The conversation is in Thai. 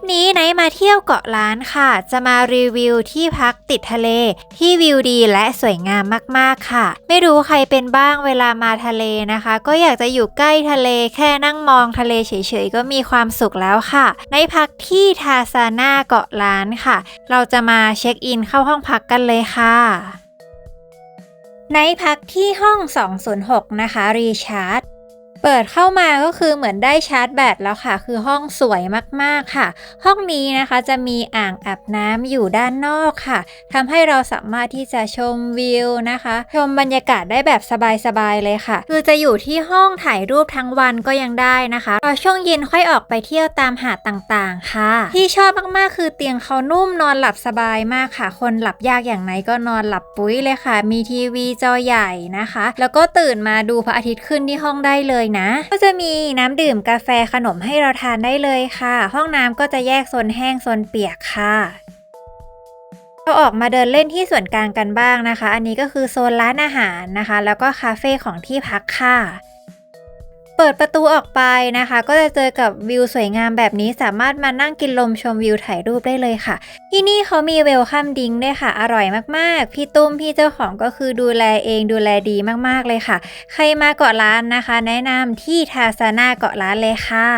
ปนี้ไนมาเที่ยวเกาะล้านค่ะ จะมารีวิวที่พักติดทะเล ที่วิวดีและสวยงามมากๆค่ะ ไม่รู้ใครเป็นบ้างเวลามาทะเลนะคะ ก็อยากจะอยู่ใกล้ทะเลแค่นั่งมองทะเลเฉยๆ ก็มีความสุขแล้วค่ะ ในพักที่ทาซาน่าเกาะล้านค่ะ เราจะมาเช็คอินเข้าห้องพักกันเลยค่ะในพักที่ห้อง 206 นะคะรีชาร์จ เปิดเข้ามาก็คือเหมือนได้ชาร์จแบตแล้วค่ะ คือห้องสวยมากๆค่ะ ห้องนี้นะคะจะมีอ่างอาบน้ำอยู่ด้านนอกค่ะทำให้เราสามารถที่จะชมวิวนะคะ ชมบรรยากาศได้แบบสบายๆเลยค่ะ คือจะอยู่ที่ห้องถ่ายรูปทั้งวันก็ยังได้นะคะพอช่วงเย็นค่อยออกไปเที่ยวตามหาดต่างๆ ค่ะ ที่ชอบมากๆ คือเตียงเขานุ่มนอนหลับสบายมากค่ะ คนหลับยากอย่างไหนก็นอนหลับปุ้ยเลยค่ะ มีทีวีจอใหญ่นะคะ แล้วก็ตื่นมาดูพระอาทิตย์ขึ้นที่ห้องได้เลยนะ ก็จะมีน้ำดื่มกาแฟขนมให้เราทานได้เลยค่ะ ห้องน้ำก็จะแยกโซนแห้งโซนเปียกค่ะเราออกมาเดินเล่นที่ส่วนกลางกันบ้างนะคะ อันนี้ก็คือโซนร้านอาหารนะคะ แล้วก็คาเฟ่ของที่พักค่ะ เปิดประตูออกไปนะคะ ก็จะเจอกับวิวสวยงามแบบนี้สามารถมานั่งกินลมชมวิวถ่ายรูปได้เลยค่ะ ที่นี่เขามีเวลคัมดิงด้วยค่ะ อร่อยมากๆ พี่ตุ้มพี่เจ้าของก็คือดูแลเองดูแลดีมากๆเลยค่ะ ใครมาเกาะล้านนะคะ แนะนำที่ทาซาน่าเกาะล้านเลยค่ะ